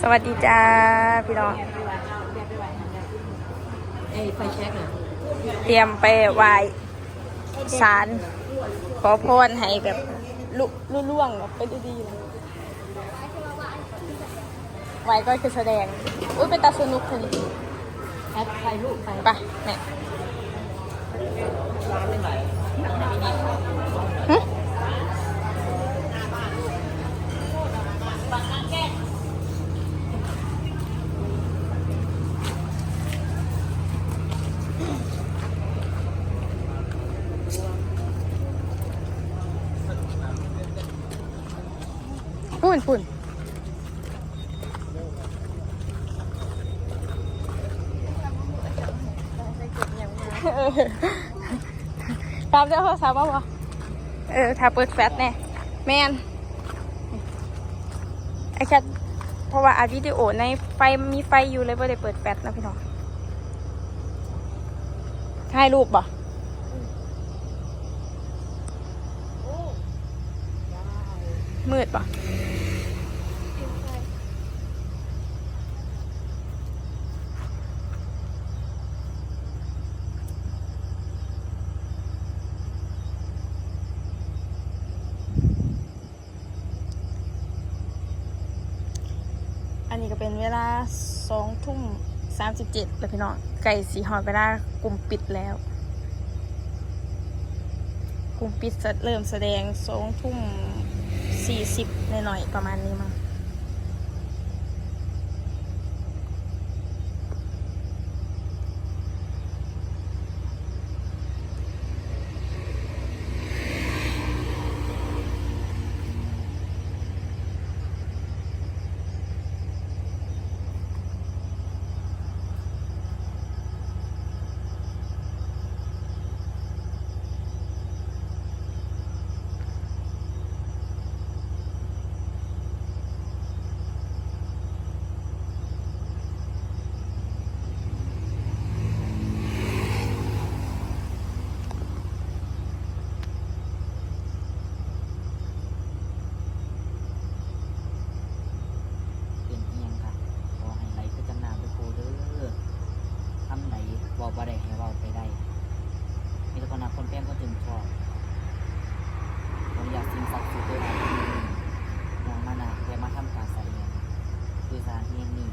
สวัสดีจ้าพี่น้องไอ้ไฟแช็กอะเตรียมไปไหว้ศาลขอพรให้แบบลุลุล่วงแบบไปดีๆเลยไหว้ก็คือแสดง อุ้ยเป็นตาสนุกคนนี้แอดไฟลูกไฟไปแม่หึปุ่ ตามเจ้าโทรศัพท์ป่าวะเออ ถ้าเปิดแฟลชแน่แมนไอแคทเพราะว่าอัดวิดีโอในไฟมีไฟอยู่เลยไม่ได้เปิดแฟลชนะพี่น้องถ่ายรูปบ่มืดบ่อั นี้ก็เป็นเวลาสองทุ่มสามสิบเจ็ดแล้วพี่น้องไก่สีหอดเวลากลุ่มปิดแล้วกลุ่มปิดจะเริ่มแสดงสองทุ่มสี่สิบหน่อยๆประมาณนี้มั้ง เป็นเอียงค่ะขอให้ไหลไปจำนามไปโคเด้อทำไหนบอกบ่ได้ให้เราไปได้ มีแต่คนนักคนแป้งก็ถึงชอบผมอยากสิ่งศักดิ์สิทธิ์ด้วยนะน้องมานาแกมาทำการแสดงคือสถานที่แห่งนี้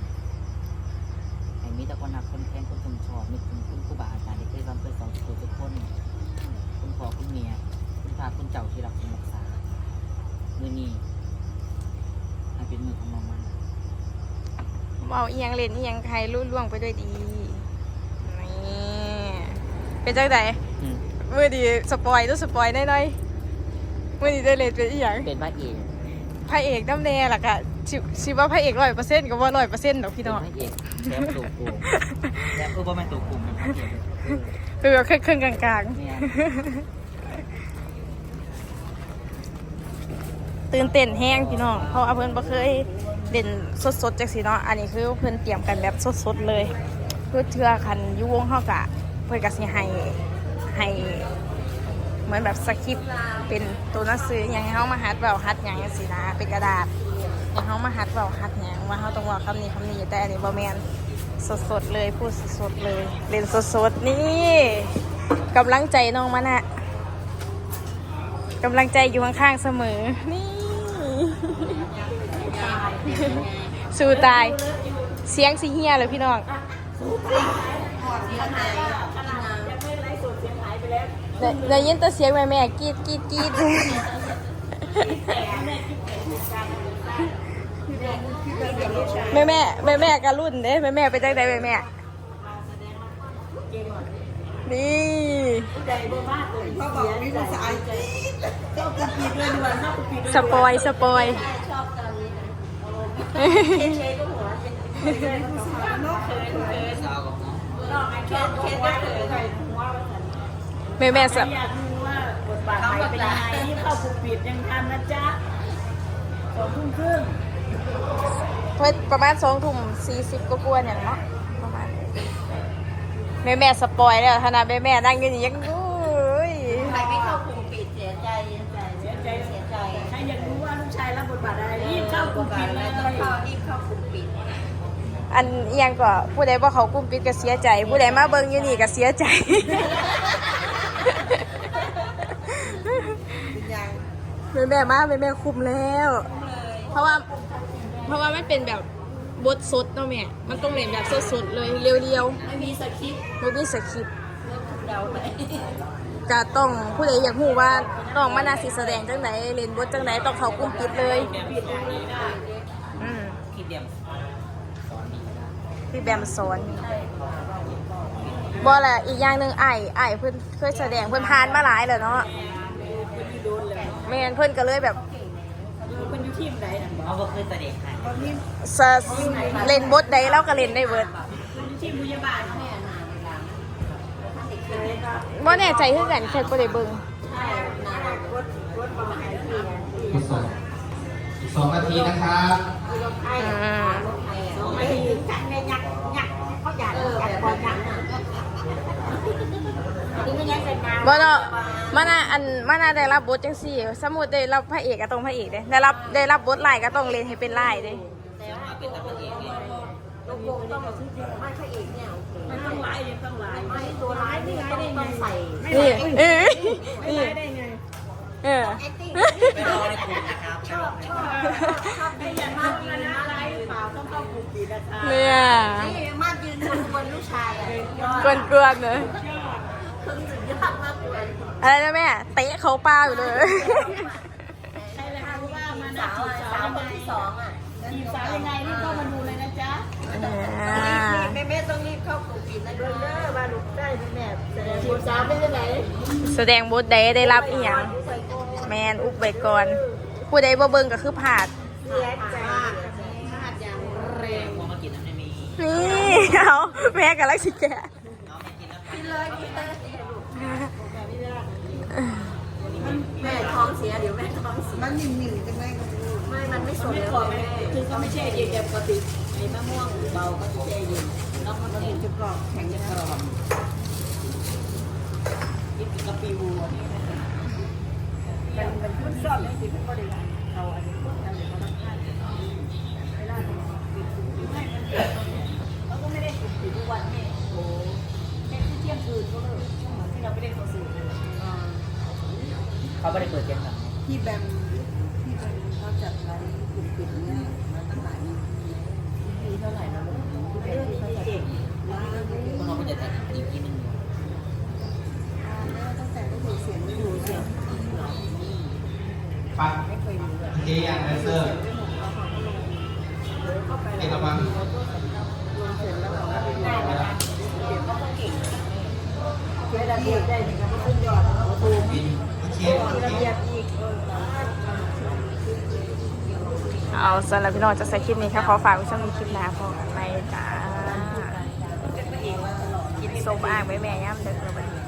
ให้มีแต่คนนักคนแป้งคนถึงชอบนึกถึงคุณครูบาอาจารย์ที่เคยสอนเคยสอนทุกคนทุกคน คุณพ่อคุณเมียคุณพาคุณเจ้าที่รักคุณรักษามือนี้ให้เป็นมือของน้องมันเอาเอียงเล่นเอียงใครรุ่ล่วงไปด้วยดีนี่เป็นจังไดอืมมือดีสปอยต้องสปอยหน่อยๆมือดีได้เล่นเป็นอีหยังเป็นพระเอกพระเอกน้ำแน่ล่ะกะชิชิว่าพระเอกร้อยเปอร์เซ็นต์ก็ว่าร้อยเปอร์เซ็นต์ดอกพี่เป็นน้องพระเอกแชมป์ตัวโกงแชมป์เออบ่แม่นตัวโกงเป็นพระเอกเออคือแบบครึ่งๆกลางเนี่ย ตื่นเต้นแห้งพี่น้อง เพราะว่าเพิ่อนบ่เคยเล่นสดๆจังซี่เนาะ อันนี้คือเพิ่อนเตรียมกันแบบสดๆเลยเพื่อเทื่อคันยู่วงเฮากะ เพิ่นก็สิให้ให้เหมือนแบบสคริปต์เป็นตัวหนังสืออย่างห้เฮามาหัดเว้าหัดหยังจังซี่นะเป็นกระดาษให้เฮามาหัดเว้าหัดหยังว่าเฮาต้องว้าคำนี้คำนี้แต่อันนี้บ่แมนสดๆเลยพูดสดๆเลยเล่นสดๆนี่กำลังใจน้องมานะกำลังใจอยู่ข้างๆเสมอนี่ สู้ตาย เสียงสิเฮียเลยพี่น้องได้ได้ยินแต่เสียงแม่แม่ๆกรีดกรีดกรีดแม่แม่แม่แม่ๆกะรุ่นเด้แม่แม่ๆไปจังใดแม่แม่ๆนี่เขาบอกมีภาษาอังกฤษชอบกูปีด้วยด้วยชอบกูปีด้วยสปอยสปอย แม่แม่ๆสอยากรู้ว่าบทบาทใครเป็นยังไงนี่เข้าผูกปิดยังทันนะจ๊ะสองทุ่มครึ่งเพิ่นประมาณสองทุ่มสี่สิบก็กลัวาๆเนี่ยเนาะประมาณแม่แม่ๆสปอยแล้วขนาดแม่แม่ๆนั่งอยู่นี่ยังโดเลยต้องเข้ารีบเข้าากลุ่มปิดอันเอียงก็ผู้ใดบ่เขากลุ้มปิดก็เสียใจ ผู้ใดมาเบิ่งอยู่นี่ก็เสียใจแม่แม่มาแม่แม่คุมแล้วเพราะว่า เพราะว่ามันเป็นแบบบทสดเนาะแม่ มันต้องเล่นแบบสดๆเลยเรียวไม่มีสคริปต์ๆไม่มีสคริปต์ เริ่มเดาไป ก็ต้องผู้ใดอยากรู้ว่าต้องมานาสิแสดงจังไหนเล่นบทจังไหนต้องเขากลุ้มปิดเลยอืมพี่เดียมสอนดีนะพี่แบมสอนบ่แหละอีกอย่างหนึ่งไอ้ไอ้ายเพิ่นเคยแสดงเพิ่นผ่านมาหลายแล้วเนาะแม่นเพิ่นก็เลยแบบเป็นอยู่ทีมไหนน่ะเอาบ่เคยแสดงให้สะเล่นบทใดแล้วก็เล่นได้เบิดเป็นอยู่ทีมพยาบาลแม่นาน เวลาบ่แน่ใจคือกันแค่บ่ได้เบิ่งใช่นานรถรถมาหายทีนะทดสอบอีกสองนาทีนะครับรถไทยอืมรถไทยอะไม่ถึงกันในยักษ์ยักษ์เขาอยากเอออยากแบบบอลยันั้กนษ์อะนี่ไม่ยังเป็นนานบ่เนาะมาน่าอันมาน่าได้รับบทจังซี่ สมมุติได้รับพระเอกก็ต้องพระเอกเด้ได้รับได้รับบทหลายก็ต้องเล่นให้เป็นหลายเด้แต่ว่าเป็นตัวเองไงลูกวงต้องไม่พระเอกเนี่ยโอเคมันต้องร้ายยังต้องร้าย นี่เออไม่นี่ร้ายได้ไงเออไปรอในกลุ่มนะครับชอบชอบชอบไม่อยัยากนมากยืนนะนะร้ายหรือเปล่าต้องเข้ากลุ่มปีนะคะเนี่ยนี่มากยืนบนบนลูกชายอะยอดกวนกวนเลยอสุดยอดมากเลยอะไรนะแม่เตะเขาป้าอยู่เลยใช่เลยค่ะว่ามาสาวสาวคนที่สองอะทีมสาวยังไงรีบเข้ามาดู แม่แม่ต้องรีบเข้ากลุ่มปิดนะเด้อมาลูกได้แม่ทีมสาวเป็นยังไงแสดงบทใดได้รับอีหยังแมนอุบไว้ก่อนผู้ใดบ่เบิ่งก็คือผาดเสียใจพลาดอย่างแรงมองมากินน้ำในมีนี่เอาแม่กับลักสิแกะน้องไม่กินแล้วกินเลยกินเลยแม่ท้องเสียเดี๋ยวแม่ท้องเสียมันหนึ่งหนึ่งจังเลยไม่ มันไม่สดไม่แล้วขอแม่แม่คือก็ไม่ใช่เย็นแบบปกติไอ้มะม่วงเบาก็จะแช่เย็นแล้วมันก็จะกรอบแข็งจะกรอบกินกับปีวัวนี่มันมันพุ่นชอบเลยสิเป็นบริการเขาอันนี้พุ่นกันเลยเขาต้องการเวลาปิดปิดไม่มันแล้วก็ไม่ได้ปิดปิดทุกวันนี่โอ้แค่เที่ยงคืนก็เลิกเหมือนที่เราไม่ได้โซสูเลยเขาไม่ได้เปิดเย็นครับพี่แบมพี่แบมเขาจัดไลฟ์กลุ่มปิดเนี่ย ปีเท่าไหร่แล้วลูกพี่แบมที่เขาจัดไลฟ์คนเราก็จะแต่อีกทีหนึงอยู่ตั้งแต่ได้ยินเสียงไม่รู้เสียงปัดเจียนแดนเซอร์เอกบังเจ๊ดาเบียได้ถึงกับขึ้นยอดตูมบินโอเคโอที่เคระเบียบอีก เอาสำหรับพี่น้องจะใส่คลิปนี้ค่ะขอฝากไว้ช่วงนี้คลิปหน้าพอกันไหมจ้ากินส้มอ่างไว้แม่ย่ำเด็กเลยบัดนี้